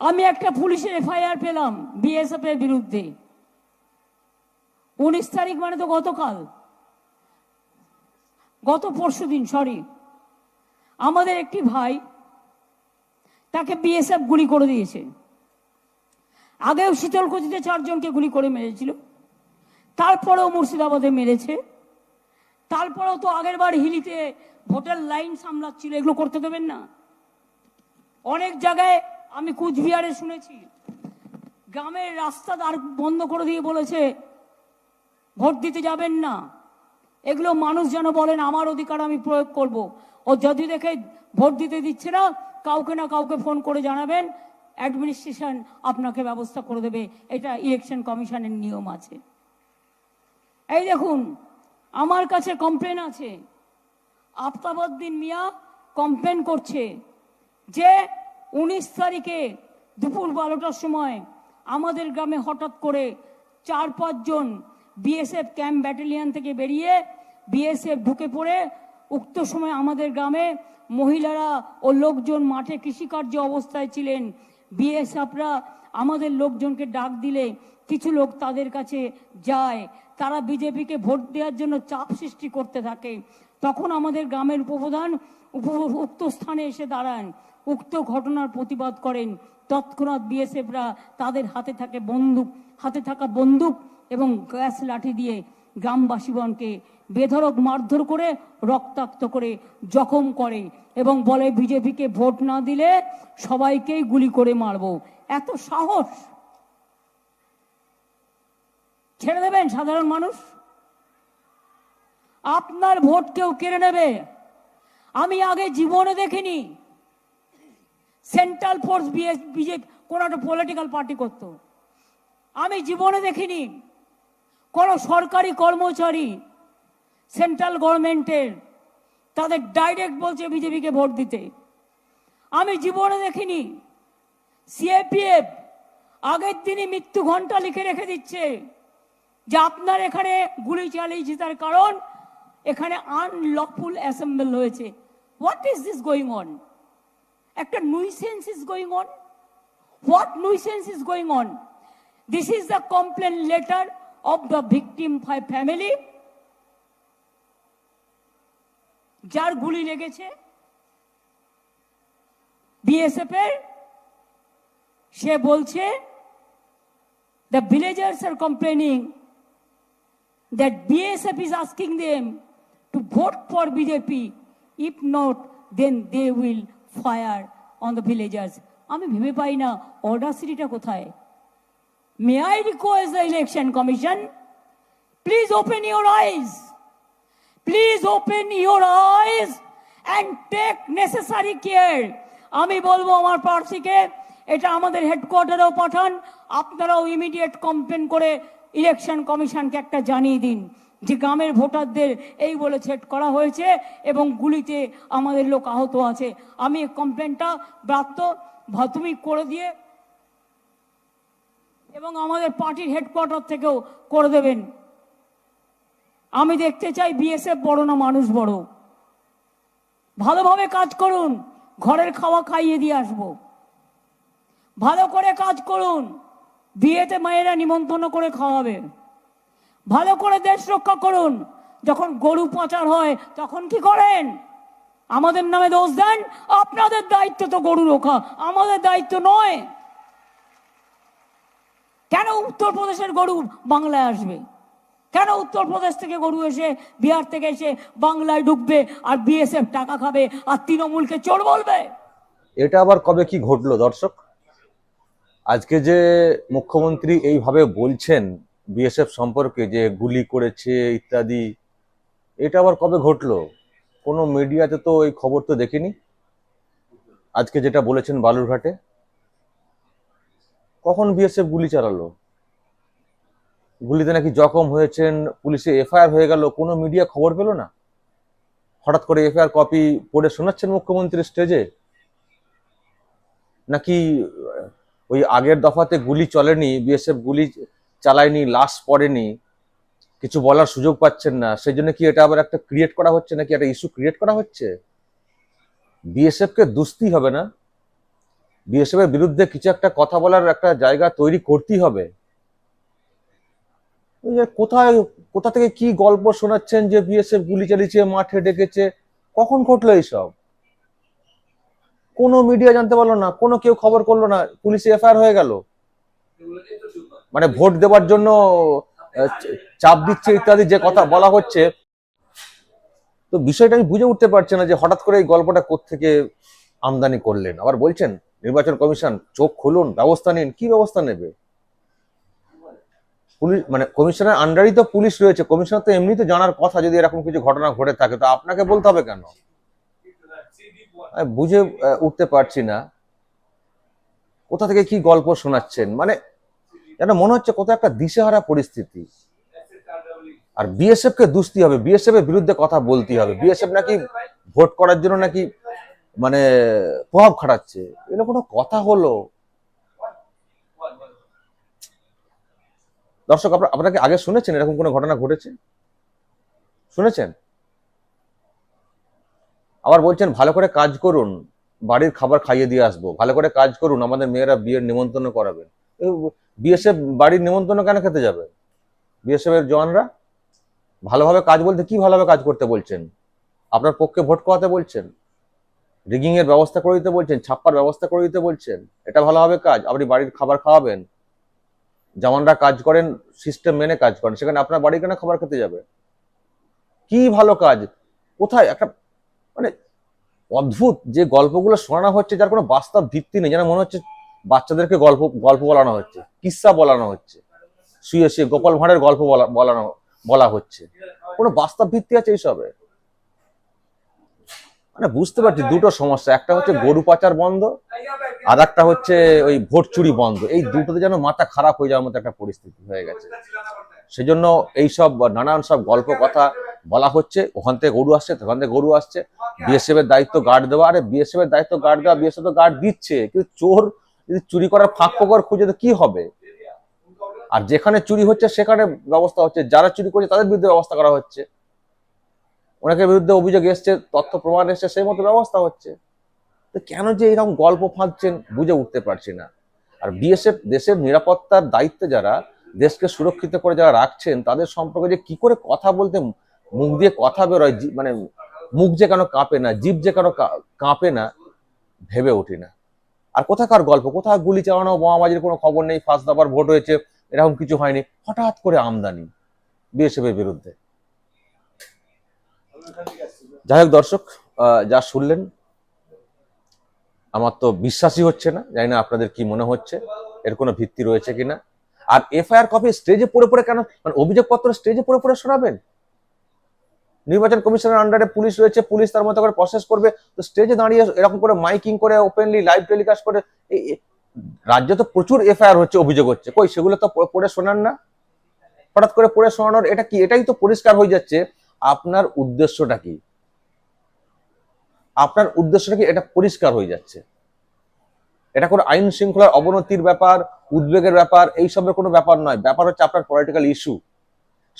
আমি একটা পুলিশের এফআইআর পেলাম, বিএসএফ এর বিরুদ্ধে। উনিশ তারিখ মানে তো গতকাল। গত পরশু দিন সরি আমাদের একটি ভাই তাকে বিএসএফ গুলি করে দিয়েছে। আগেও শীতলকুচিতে চারজনকে গুলি করে মেরেছিল। তারপরেও মুর্শিদাবাদে মেরেছে। তারপরেও তো আগের বার হিলিতে ভোটার লাইন সামলাচ্ছিল, এগুলো করতে দেবেন না। অনেক জায়গায় আমি কুচবিহারে শুনেছি। গ্রামের রাস্তা দ্বার বন্ধ করে দিয়ে বলেছে, ভোট দিতে যাবেন না। এগুলো মানুষ যেন বলেন, আমার অধিকার আমি প্রয়োগ করব। ও যদি দেখে ভোট দিতে দিচ্ছে না, কাউকে না কাউকে ফোন করে জানাবেন, অ্যাডমিনিস্ট্রেশন আপনাকে ব্যবস্থা করে দেবে। এটা ইলেকশন কমিশনের নিয়ম আছে। এই দেখুন, আমার কাছে কমপ্লেন আছে। আফতাবউদ্দিন মিয়া কমপ্লেন করছে যে উনিশ তারিখে দুপুর বারোটার সময় আমাদের গ্রামে হঠাৎ করে চার পাঁচজন বিএসএফ ক্যাম্প ব্যাটালিয়ন থেকে বেরিয়ে বিএসএফ ঢুকে পড়ে। উক্ত সময় আমাদের গ্রামে মহিলারা ও লোকজন মাঠে কৃষিকার্য অবস্থায় ছিলেন। বিএসএফরা আমাদের লোকজনকে ডাক দিলে কিছু লোক তাদের কাছে যায়। তারা বিজেপিকে ভোট দেওয়ার জন্য চাপ সৃষ্টি করতে থাকে। তখন আমাদের গ্রামের উপপ্রধান উপ, উক্ত স্থানে এসে দাঁড়ান। উক্ত ঘটনার প্রতিবাদ করেন। তৎক্ষণাৎ বিএসএফরা তাদের হাতে থাকে বন্দুক, হাতে থাকা বন্দুক এবং গ্যাস লাঠি দিয়ে গ্রামবাসীগণকে বেধরক মারধর করে রক্তাক্ত করে জখম করে এবং বলে, বিজেপিকে ভোট না দিলে সবাইকেই গুলি করে মারবো। এত সাহস! ছেড়ে দেবেন সাধারণ মানুষ? আপনার ভোট কেউ কেড়ে নেবে? আমি আগে জীবনে দেখিনি। সেন্ট্রাল ফোর্স বিজেপি কোনো একটা পলিটিক্যাল পার্টি করতো। আমি জীবনে দেখিনি কোনো সরকারি কর্মচারী সেন্ট্রাল গভর্নমেন্টের তাদের ডাইরেক্ট বলছে বিজেপিকে ভোট দিতে। আমি জীবনে দেখিনি সিএপিএফ আগের দিনই মৃত্যু ঘণ্টা লিখে রেখে দিচ্ছে যে আপনার এখানে গুলি চালিয়েছে তার কারণ এখানে আনলকফুল অ্যাসেম্বল হয়েছে। What is this going on একটা nuisance is going on what nuisance is going on this is the complain letter of the victim family যার গুলি লেগেছে বিএসএফ এর সে বলছে the villagers are complaining that BSF is asking them to vote for BJP. If not, then they will fire on the villagers আমি ভেবে পাই না অর্ডার সিটিটা কোথায়? May I request the election commission please open your eyes please open your eyes and take necessary care আমি বলব আমার প্রার্থীকে, এটা আমাদের হেডকোয়ার্টারেও পাঠান। আপনারাও ইমিডিয়েট কমপ্লেন করে ইলেকশন কমিশনকে একটা জানিয়ে দিন। যে গ্রামের ভোটারদের এই বলে সেট করা হয়েছে এবং গুলিতে আমাদের লোক আহত আছে। আমি কমপ্লেনটা ব্রাত্য ভা- তুমি করে দিয়ে এবং আমাদের পার্টির হেডকোয়ার্টার থেকেও করে দেবেন। আমি দেখতে চাই বিএসএফ বড় না মানুষ বড়। ভালোভাবে কাজ করুন, ঘরের খাওয়া খাইয়ে দিয়ে আসব। ভালো করে কাজ করুন, বিয়েতে মায়েরা নিমন্ত্রণ করে খাওয়াবে ভালো করে দেশ রক্ষা করুন। যখন গরু পাচার হয়, তখন কি করেন? আমাদের নামে দোষ দেন? আপনাদের দায়িত্ব তো গরু রক্ষা, আমাদের দায়িত্ব নয়। কেন উত্তরপ্রদেশের গরু বাংলায় আসবে? কেন উত্তরপ্রদেশ থেকে গরু এসে, বিহার থেকে এসে বাংলায় ঢুকবে আর বিএসএফ টাকা খাবে আর তৃণমূলকে চোর বলবে? এটা আবার কবে কি ঘটলো দর্শক? আজকে যে মুখ্যমন্ত্রী এইভাবে বলছেন বিএসএফ সম্পর্কে যে গুলি করেছে ইত্যাদি, এটা আবার কবে ঘটলো? কোনো মিডিয়াতে তো এই খবর তো দেখিনি। আজকে যেটা বলেছেন বালুরঘাটে। কখন বিএসএফ গুলি চালালো? গুলিতে নাকি জখম হয়েছেন, পুলিশে এফআইআর হয়ে গেল, কোনো মিডিয়া খবর পেল না? হঠাৎ করে এফআইআর কপি পড়ে শোনাচ্ছেন মুখ্যমন্ত্রী স্টেজে? নাকি ওই আগের দফাতে গুলি চলেনি বিএসএফ গুলি চালায়নি লাশ পড়েনি, কিছু বলার সুযোগ পাচ্ছেন না, সেই জন্য কি এটা আবার একটা ক্রিয়েট করা হচ্ছে নাকি একটা ইস্যু ক্রিয়েট করা হচ্ছে? বিএসএফ কে দুস্তি হবে না? বিএসএফ এর বিরুদ্ধে কিছু একটা কথা বলার একটা জায়গা তৈরি করতেই হবে। কোথায়, কোথা থেকে কি গল্প শোনাচ্ছেন যে বিএসএফ গুলি চালিয়েছে, মাঠে ডেকেছে, কখন ঘটলো এইসব? কোনো মিডিয়া জানতে পারল না, কোনো কেউ খবর করল না, পুলিশে এফআইআর হয়ে গেল। মানে ভোট দেওয়ার জন্য চাপ দিচ্ছে ইত্যাদি যে কথা বলা হচ্ছে। তো বিষয়টা আমি বুঝে উঠতে পারছি না যে হঠাৎ করে এই গল্পটা থেকে আমদানি করলেন। আবার বলছেন, নির্বাচন কমিশন, চোখ খুলুন, ব্যবস্থা নিন, কি ব্যবস্থা নেবে? পুলিশ মানে কমিশনের আন্ডারই তো পুলিশ রয়েছে, কমিশনার তো এমনি তো জানার কথা যদি এরকম কিছু ঘটনা ঘটে থাকে, তো আপনাকে বলতে হবে কেন? বুঝে উঠতে পারছি না। কোথা থেকে কি গল্প শোনাচ্ছেন? মানে যেন মনে হচ্ছে কোথাও একটা দিশেহারা পরিস্থিতি। আর বিএসএফ কে দুস্তি হবে। বিএসএফ এর বিরুদ্ধে কথা বলতে হবে। বিএসএফ নাকি ভোট করার জন্য নাকি মানে প্রভাব খাটাচ্ছে। এগুলো কোনো কথা হলো? দর্শক আপনারা কি আগে শুনেছেন এরকম কোনো ঘটনা ঘটেছে? শুনেছেন? আবার বলছেন, ভালো করে কাজ করুন। বাড়ির খাবার খাইয়ে দিয়ে আসব। ভালো করে কাজ করুন। আমাদের মেয়েরা বিয়ের নিমন্ত্রণ করাবেন। বিএসএফ বাড়ির নিমন্ত্রণ কেন খেতে যাবে? বিএসএফ এর জওয়ানরা? ভালোভাবে কাজ বলতে, কি ভালোভাবে কাজ করতে বলছেন? আপনার পক্ষে ভোট করাতে বলছেন? রিগিং এর ব্যবস্থা করে দিতে বলছেন? ছাপ্পার ব্যবস্থা করে দিতে বলছেন? এটা ভালোভাবে কাজ, আপনি বাড়ির খাবার খাওয়াবেন। জওয়ানরা কাজ করেন সিস্টেম মেনে কাজ করেন, সেখানে আপনার বাড়ি কেন খাবার খেতে যাবে? কি ভালো কাজ? কোথায়? একটা মানে অদ্ভুত যে গল্পগুলো শোনানো হচ্ছে, যার কোনো বাস্তব ভিত্তি নেই, যেন মনে হচ্ছে বাচ্চাদেরকে গল্প গল্প বলানো হচ্ছে, কিসা বলানো হচ্ছে, শুয়ে শুয়ে গোপাল ভাঁড়ের গল্প বলা, বলানো, বলা হচ্ছে। কোনো বাস্তব ভিত্তি আছে এইসবে? মানে বুঝতে পারছি দুটো সমস্যা, একটা হচ্ছে গরু পাচার বন্ধ, আর একটা হচ্ছে ওই ভোট চুরি বন্ধ। এই দুটোতে যেন মাথা খারাপ হয়ে যাওয়ার মতো একটা পরিস্থিতি হয়ে গেছে। সেজন্য এইসব নানান সব গল্প কথা বলা হচ্ছে, ওখান থেকে গরু আসছে ওখান থেকে গরু আসছে। বিএসএফ এর দায়িত্ব গার্ড দেওয়া, আরে বিএসএফ এর দায়িত্ব গার্ড দেওয়া, বিএসএফ তো গার্ড দিচ্ছে, কিন্তু চোর যদি চুরি করার ফাঁক ফোকর খুঁজে, তো কি হবে? আর যেখানে চুরি হচ্ছে, সেখানে ব্যবস্থা হচ্ছে। যারা চুরি করছে, তাদের বিরুদ্ধে ব্যবস্থা করা হচ্ছে। অনেকের বিরুদ্ধে অভিযোগ এসছে, তথ্য প্রমাণ এসছে, সেই মতো ব্যবস্থা হচ্ছে। তো কেন যে এরকম গল্প ফাঁকছেন বুঝে উঠতে পারছি না। আর বিএসএফ, দেশের নিরাপত্তার দায়িত্বে যারা, দেশকে সুরক্ষিত করে যারা রাখছেন, তাদের সম্পর্কে যে কি করে কথা বলতে মুখ দিয়ে কথা বেরোয় মানে মুখ যে কেন কাঁপে না জীব যে কেন কাঁপে না, ভেবে উঠি না। আর কোথাকার গল্প? কোথাও গুলি চালানো, বোমাবাজির কোনো খবর নেই ফার্স্ট দাবার ভোট হয়েছে, এরকম কিছু হয়নি। হঠাৎ করে আমদানি বিএসএফের বিরুদ্ধে। যাই হোক দর্শক যা শুনলেন, আমার তো বিশ্বাসই হচ্ছে না, জানি না আপনাদের কি মনে হচ্ছে, এর কোনো ভিত্তি রয়েছে কিনা। আর এফআইআর কপি স্টেজে পড়ে পড়ে কেন মানে অভিযোগপত্র স্টেজে পড়ে পড়ে শোনাবেন? নির্বাচন কমিশনের আন্ডারে পুলিশ রয়েছে, পুলিশ তার মতো করে প্রসেস করবে। তো স্টেজে দাঁড়িয়ে এরকম করে মাইকিং করে ওপেনলি লাইভ টেলিকাস্ট করে রাজ্যে তো প্রচুর এফআইআর হচ্ছে, অভিযোগ হচ্ছে। কই, সেগুলো তো পড়ে শোনান না? হঠাৎ করে পড়ে শোনানোর, এটা কি, এটাই তো পরিষ্কার হয়ে যাচ্ছে। আপনার উদ্দেশ্যটা কি? আপনার উদ্দেশ্যটা কি, এটা পরিষ্কার হয়ে যাচ্ছে। এটা কোনো আইন শৃঙ্খলার অবনতির ব্যাপার, উদ্বেগের ব্যাপার, এইসবের কোনো ব্যাপার নয়। ব্যাপার হচ্ছে আপনার পলিটিক্যাল ইস্যু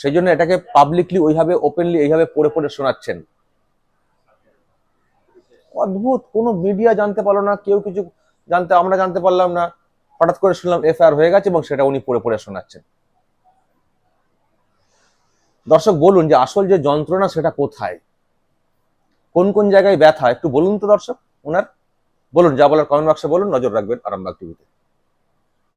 সেই জন্য এটাকে পাবলিকলি ওইভাবে ওপেনলি এইভাবে পড়ে পড়ে শোনাচ্ছেন। অদ্ভুত, কোনো মিডিয়া জানতে পারল না, কেউ কিছু জানতে, আমরা জানতে পারলাম না। হঠাৎ করে শুনলাম এফআইআর হয়ে গেছে এবং সেটা উনি পড়ে পড়ে শোনাচ্ছেন। দর্শক, বলুন যে আসল যে যন্ত্রণা সেটা কোথায়? কোন কোন জায়গায় ব্যথা? একটু বলুন তো দর্শক, ওনার। বলুন, যা বলার কমেন্ট বাক্সে বলুন, নজর রাখবেন আরামবাগ টিভিতে